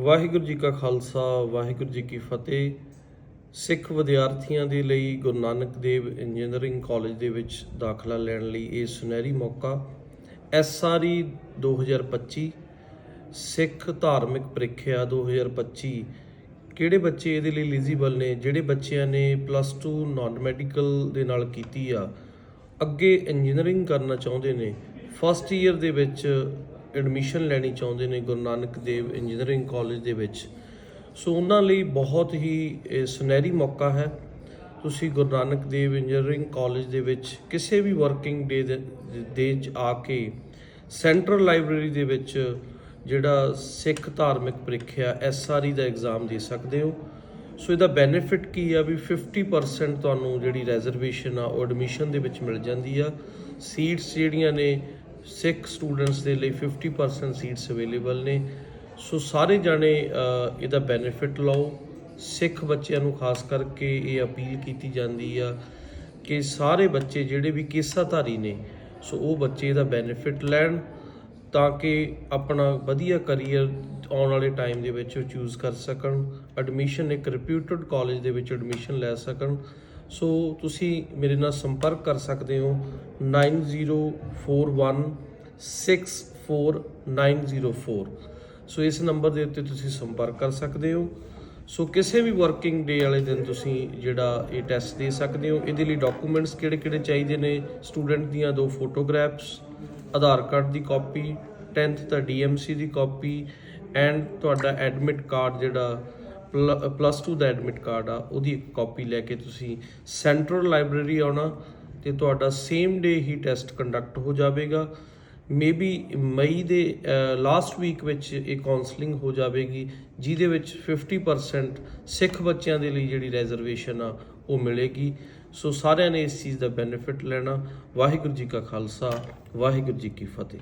ਵਾਹਿਗੁਰੂ ਜੀ ਕਾ ਖਾਲਸਾ, ਵਾਹਿਗੁਰੂ ਜੀ ਕੀ ਫਤਿਹ। ਸਿੱਖ ਵਿਦਿਆਰਥੀਆਂ ਦੇ ਲਈ ਗੁਰੂ ਨਾਨਕ ਦੇਵ ਇੰਜੀਨੀਅਰਿੰਗ ਕਾਲਜ ਦੇ ਵਿੱਚ ਦਾਖਲਾ ਲੈਣ ਲਈ ਇਹ ਸੁਨਹਿਰੀ ਮੌਕਾ। ਐਸਆਰਈ 2025 ਸਿੱਖ ਧਾਰਮਿਕ ਪ੍ਰੀਖਿਆ 2025 ਕਿਹੜੇ ਬੱਚੇ ਇਹਦੇ ਲਈ ਐਲੀਜੀਬਲ ਨੇ, ਜਿਹੜੇ ਬੱਚਿਆਂ ਨੇ ਪਲੱਸ 2 ਨਾਨ ਮੈਡੀਕਲ ਦੇ ਨਾਲ ਕੀਤੀ ਆ? ਅੱਗੇ ਇੰਜੀਨੀਅਰਿੰਗ ਕਰਨਾ ਚਾਹੁੰਦੇ ਨੇ। ਫਸਟ ਈਅਰ ਦੇ ਵਿੱਚ ਐਡਮਿਸ਼ਨ ਲੈਣੀ ਚਾਹੁੰਦੇ ਨੇ ਗੁਰੂ ਨਾਨਕ ਦੇਵ ਇੰਜੀਨੀਅਰਿੰਗ ਕਾਲਜ ਦੇ ਵਿੱਚ। ਸੋ ਉਹਨਾਂ ਲਈ ਬਹੁਤ ਹੀ ਸੁਨਹਿਰੀ ਮੌਕਾ ਹੈ। ਤੁਸੀਂ ਗੁਰੂ ਨਾਨਕ ਦੇਵ ਇੰਜੀਨੀਅਰਿੰਗ ਕਾਲਜ ਦੇ ਵਿੱਚ ਕਿਸੇ ਵੀ ਵਰਕਿੰਗ ਡੇ ਦੇ 'ਚ ਆ ਕੇ ਸੈਂਟਰਲ ਲਾਇਬ੍ਰੇਰੀ ਦੇ ਵਿੱਚ ਜਿਹੜਾ ਸਿੱਖ ਧਾਰਮਿਕ ਪ੍ਰੀਖਿਆ ਐਸਆਰਈ ਦਾ ਐਗਜ਼ਾਮ ਦੇ ਸਕਦੇ ਹੋ। ਸੋ ਇਹਦਾ ਬੈਨੀਫਿਟ ਕੀ ਆ ਵੀ 50% ਤੁਹਾਨੂੰ ਜਿਹੜੀ ਰਿਜ਼ਰਵੇਸ਼ਨ ਆ ਉਹ ਐਡਮਿਸ਼ਨ ਦੇ ਵਿੱਚ ਮਿਲ ਜਾਂਦੀ ਆ। ਸੀਟਸ ਜਿਹੜੀਆਂ ਨੇ ਸਿੱਖ ਸਟੂਡੈਂਟਸ ਦੇ ਲਈ 50% ਸੀਟਸ ਅਵੇਲੇਬਲ ਨੇ। ਸੋ ਸਾਰੇ ਜਾਣੇ ਇਹਦਾ ਬੈਨੀਫਿਟ ਲਓ। ਸਿੱਖ ਬੱਚਿਆਂ ਨੂੰ ਖਾਸ ਕਰਕੇ ਇਹ ਅਪੀਲ ਕੀਤੀ ਜਾਂਦੀ ਆ ਕਿ ਸਾਰੇ ਬੱਚੇ ਜਿਹੜੇ ਵੀ ਕੇਸਾਧਾਰੀ ਨੇ, ਸੋ ਉਹ ਬੱਚੇ ਇਹਦਾ ਬੈਨੀਫਿਟ ਲੈਣ ਤਾਂ ਕਿ ਆਪਣਾ ਵਧੀਆ ਕੈਰੀਅਰ ਆਉਣ ਵਾਲੇ ਟਾਈਮ ਦੇ ਵਿੱਚ ਉਹ ਚੂਜ਼ ਕਰ ਸਕਣ। ਐਡਮਿਸ਼ਨ ਇੱਕ ਰਿਪਿਊਟਡ ਕਾਲਜ ਦੇ ਵਿੱਚ ਐਡਮਿਸ਼ਨ ਲੈ ਸਕਣ। ਸੋ ਤੁਸੀਂ ਮੇਰੇ ਨਾਲ ਸੰਪਰਕ ਕਰ ਸਕਦੇ ਹੋ 9041649004 ਸੋ ਇਸ ਨੰਬਰ ਦੇ ਉੱਤੇ ਤੁਸੀਂ ਸੰਪਰਕ ਕਰ ਸਕਦੇ ਹੋ। ਸੋ ਕਿਸੇ ਵੀ ਵਰਕਿੰਗ ਡੇ ਵਾਲੇ ਦਿਨ ਤੁਸੀਂ ਜਿਹੜਾ ਇਹ ਟੈਸਟ ਦੇ ਸਕਦੇ ਹੋ। ਇਹਦੇ ਲਈ ਡਾਕੂਮੈਂਟਸ ਕਿਹੜੇ-ਕਿਹੜੇ ਚਾਹੀਦੇ ਨੇ? ਸਟੂਡੈਂਟ ਦੀਆਂ ਦੋ ਫੋਟੋਗ੍ਰਾਫਸ ਆਧਾਰ ਕਾਰਡ ਦੀ ਕਾਪੀ 10th ਦਾ ਡੀਐਮਸੀ ਦੀ ਕਾਪੀ ਐਂਡ ਤੁਹਾਡਾ ਐਡਮਿਟ ਕਾਰਡ ਜਿਹੜਾ ਪਲੱਸ 2 ਦਾ ਐਡਮਿਟ ਕਾਰਡ ਆ, ਉਹਦੀ ਇੱਕ ਕਾਪੀ ਲੈ ਕੇ ਤੁਸੀਂ ਸੈਂਟਰਲ ਲਾਇਬ੍ਰੇਰੀ ਆਉਣਾ ਤੇ ਤੁਹਾਡਾ ਸੇਮ ਡੇ ਹੀ ਟੈਸਟ ਕੰਡਕਟ ਹੋ ਜਾਵੇਗਾ। ਮੇਬੀ ਮਈ ਦੇ ਲਾਸਟ ਵੀਕ ਵਿੱਚ ਇਹ ਕਾਉਂਸਲਿੰਗ ਹੋ ਜਾਵੇਗੀ, ਜਿਹਦੇ ਵਿੱਚ 50% ਸਿੱਖ ਬੱਚਿਆਂ ਦੇ ਲਈ ਜਿਹੜੀ ਰਿਜ਼ਰਵੇਸ਼ਨ ਆ, ਉਹ ਮਿਲੇਗੀ। ਸੋ ਸਾਰਿਆਂ ਨੇ ਇਸ ਚੀਜ਼ ਦਾ ਬੈਨੀਫਿਟ ਲੈਣਾ। ਵਾਹਿਗੁਰੂ ਜੀ ਕਾ ਖਾਲਸਾ, ਵਾਹਿਗੁਰੂ ਜੀ ਕੀ ਫਤਿਹ।